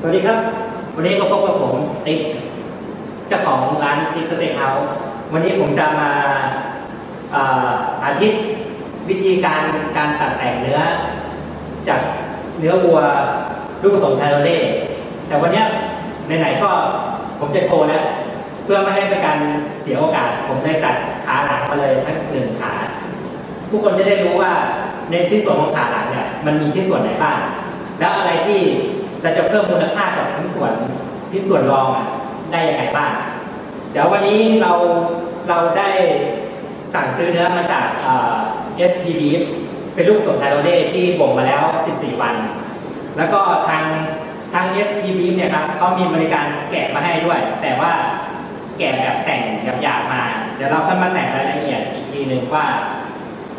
สวัสดีครับ วันนี้ก็พบกับผมติ๊กเจ้าของร้านติ๊กสเต็กเฮาส์วันนี้ผมจะมาเอ่อสาธิตวิธีการการตัดแต่งเนื้อ จากเนื้อวัวลูกผสมชาโรเล่แต่วันนี้ไหนๆก็ผมจะโชว์แล้วเพื่อไม่ให้เป็นการเสียโอกาส ผมได้ตัดขาหลังมาเลยทั้งหนึ่งขาทุกคนจะได้รู้ว่าในชิ้นส่วนของขาหลังเนี่ยมันมีชิ้นส่วนไหนบ้างแล้วอะไรที่ เราจะเพิ่มมูลค่ากับชิ้นส่วนชิ้นส่วนรองอได้ยังไงบ้าง เดี๋ยววันนี้เราเราได้สั่งซื้อเนื้อมาจากเอ่อ SP Beef เป็นลูกผสมไทโรเล่ที่บ่มมาแล้ว 14 วัน แล้วก็ทางทาง SPB เนี่ยครับเขามีบริการแกะมาให้ด้วย แต่ว่าแกะแบบแต่งแบบหยาบมา เดี๋ยวเราค่อยมาแต่งรายละเอียดอีกทีหนึ่งว่า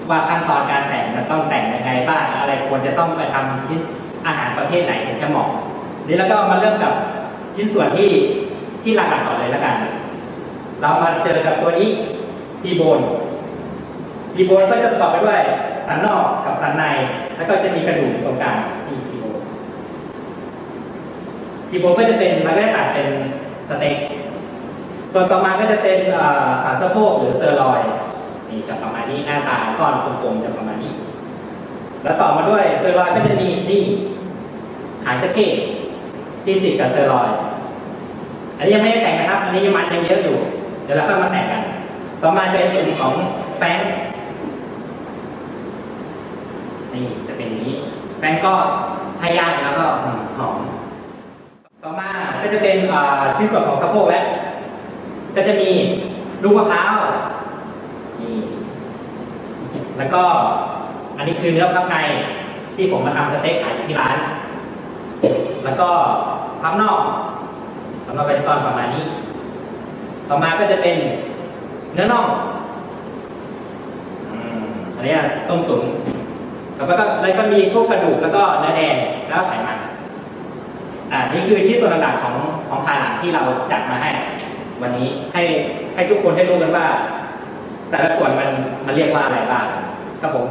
ว่าขั้นตอนการแต่งมันต้องแต่งยังไงบ้าง อะไรควรจะต้องไปทำชิ้น อาหารประเภทไหนถึงจะเหมาะนี่แล้วก็มาเริ่มกับชิ้นส่วนที่ที่หลักๆก่อนเลยแล้วกัน เรามาเจอกับตัวนี้ทีโบนทีโบนก็จะประกอบไปด้วยสันนอกกับสันใน แล้วก็จะมีกระดูกตรงกลางที่ทีโบนทีโบนก็จะเป็นเราก็จะตัดเป็นสเต็กส่วนต่อมาก็จะเป็นสันสะโพกหรือเซอร์ลอยนี่จะประมาณนี้หน้าตาก้อนกลมๆจะประมาณนี้ แล้วต่อมาด้วยเซอร์ลอยก็จะมีนี่หางตะเข้ที่ติดกับเซอร์ลอย อันนี้ยังไม่ได้แต่งนะครับ อันนี้ยังมันยังเยอะอยู่ เดี๋ยวเราค่อยมาแต่งกัน ต่อมาเป็นส่วนของแฟงนี่จะเป็นอย่างนี้ แฟงก็ให้ย่างแล้วก็หอม ต่อมาก็จะเป็นอ่าชิ้นส่วนของสะโพกแล้วก็จะมีลูกมะพร้าวนี่แล้วก็ อันนี้คือเนื้อพับในที่ผมมาทำสเต็กขายอยู่ที่ร้าน แล้วก็พับนอกพับนอกเป็นตอนประมาณนี้ ต่อมาก็จะเป็นเนื้อน่องอันนี้ต้มตุ๋นแล้วก็แล้วก็มีพวกกระดูกแล้วก็เนื้อแดงแล้วไขมันอ่านี่คือชิ้นส่วนหลักๆของของคาหลังที่เราจัดมาให้ วันนี้ให้ให้ทุกคนได้รู้กันว่า แต่ละส่วนมันมันเรียกว่าอะไรบ้างครับผม